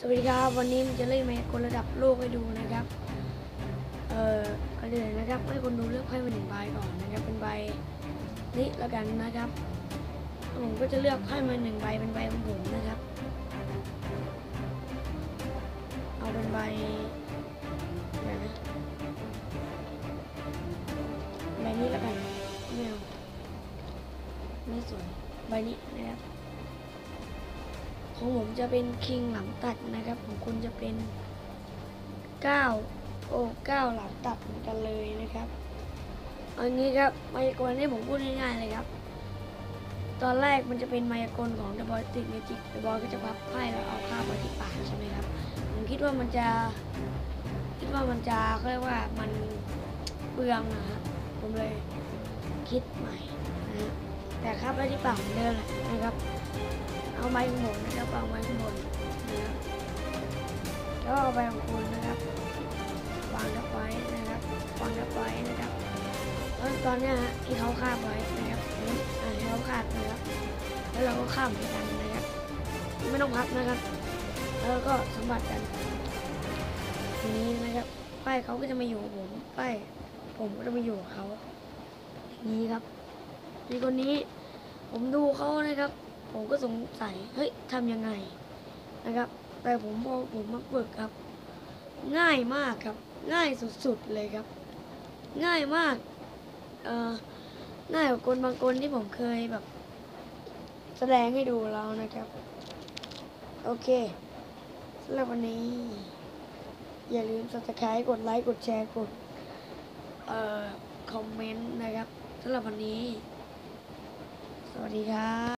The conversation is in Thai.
สวัสดีครับวันนี้มันจะเล่นแมกลระดับโลกให้ดูนะครับ เอ่อก่อนอื่นนะครับให้คนดูเลือกไพ่มาหนึ่งใบก่อนนะครับเป็นใบนี้แล้วกันนะครับผมก็จะเลือกไพ่มาหนึ่งใบเป็นใบของผมนะครับ เอาเป็นใบไหนนะใบนี้แล้วกันไม่เอาไม่สวยใบนี้นะครับ ของผมจะเป็นคิงหลังตัดนะครับ ของคุณจะเป็น9โอ้9หลังตัดเหมือนกันเลยนะครับเอางี้ครับไมายากลนี่ผมพูดง่ายๆเลยครับ ตอนแรกมันจะเป็นไมายากลของ The Boy Stick Magic The Boy ก็จะพับไพ่แล้วเอาข้าวไว้ที่ปากใช่ไหมครับผมคิดว่ามันจะ คิดว่ามันจะเรียกว่ามันเปลืองนะฮะผมเลยคิดใหม่นะฮะ แต่ครับไว้ที่ปากเหมือนเดิมแหละนะครับ เอาไม้ข้างบนนะครับวางไว้ข้างบนนะครับแล้วเอาไปของคุณนะครับวางทับไว้นะครับวางทับไว้นะครับแล้วตอนนี้ฮะที่เขาคาบไว้นะครับอ่าที่เขาคาบนะครับแล้วเราก็ข้ามเหมือนกันนะครับ ไม่ต้องพับนะครับ แล้วก็สมผัสกันทีนี้นะครับป้ายเขาก็จะมาอยู่ผมป้ายผมก็จะมาอยู่เขาอย่างนี้ครับ มีคนนี้ ผมดูเขานะครับ ผมก็สงสัย เฮ้ยทำยังไงนะครับ แต่ผมพอผมมาฝึกครับ ง่ายมากครับ ง่ายสุดๆเลยครับ ง่ายมากเอ่อง่ายกว่าคนบางคนที่ผมเคยแบบ แสดงให้ดูแล้วนะครับ โอเคสำหรับวันนี้ อย่าลืม subscribe กดไลค์กดแชร์กดเอ่อคอมเมนต์นะครับสำหรับวันนี้ วัสดีครับ